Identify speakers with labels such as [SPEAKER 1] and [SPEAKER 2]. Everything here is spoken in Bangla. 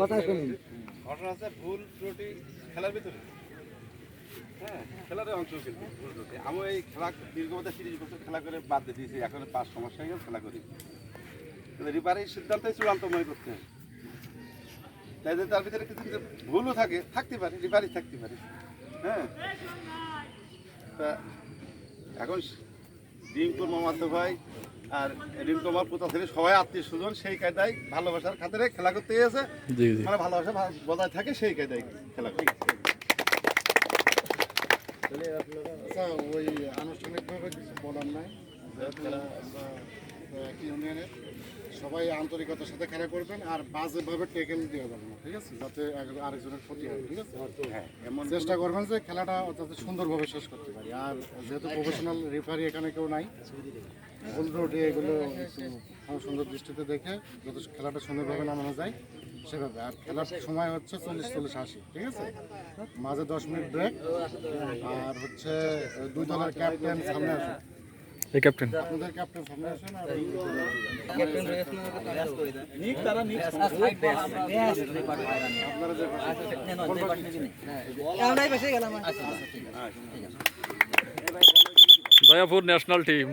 [SPEAKER 1] কথা শুনুন।
[SPEAKER 2] ঘটনা আছে ভুল ত্রুটি খেলার ভিতরে। হ্যাঁ খেলারই অংশ কিন্তু ভুল ত্রুটি। আমি এই খেলা দীর্ঘমতো তিরিশ বছর খেলা করে বাদ দিয়ে দিয়েছি এখন পাঁচ সমস্যা হয়ে গেল খেলা করি। রিপারের সিদ্ধান্তই চূড়ান্ত মনে করতে হয়। তাই যে তার ভিতরে কিছু কিছু ভুলও থাকে থাকতে পারে রিপারই থাকতে পারে। হ্যাঁ। তা এখন ডিঙ্কুর মামাতো ভাই আর রিঙ্কু আমার পোতা ছেলে সবাই আত্মীয় স্বজন সেই কায়দায় ভালোবাসার খাতিরে খেলা করতে গেছে
[SPEAKER 3] জি জি।
[SPEAKER 2] মানে ভালোবাসা বজায় থাকে সেই কায়দায় খেলা করতে
[SPEAKER 4] আচ্ছা ওই আনুষ্ঠানিকভাবে কিছু বলার নাই। আমরা এক ইউনিয়নের সবাই আন্তরিকতার সাথে খেলা করবেন আর বাজেভাবে টেকেল দেওয়া যাবে না ঠিক আছে? যাতে আরেকজনের ক্ষতি হয় ঠিক আছে?
[SPEAKER 2] হ্যাঁ এমন
[SPEAKER 4] চেষ্টা করবেন যে খেলাটা যাতে সুন্দরভাবে শেষ করতে পারি। আর যেহেতু প্রফেশনাল রেফারি এখানে কেউ নাই ভুল রোডে এগুলো সুন্দর দৃষ্টিতে দেখে যাতে খেলাটা সুন্দরভাবে নামানো যায় সেভাবে। আর খেলার সময় হচ্ছে চল্লিশ চল্লিশ আশি ঠিক আছে? মাঝে দশ মিনিট ব্রেক আর হচ্ছে দুই দলের ক্যাপ্টেন সামনে আসুন
[SPEAKER 3] এই ক্যাপ্টেন
[SPEAKER 4] আপনাদের
[SPEAKER 3] দয়াপুর ন্যাশনাল টিম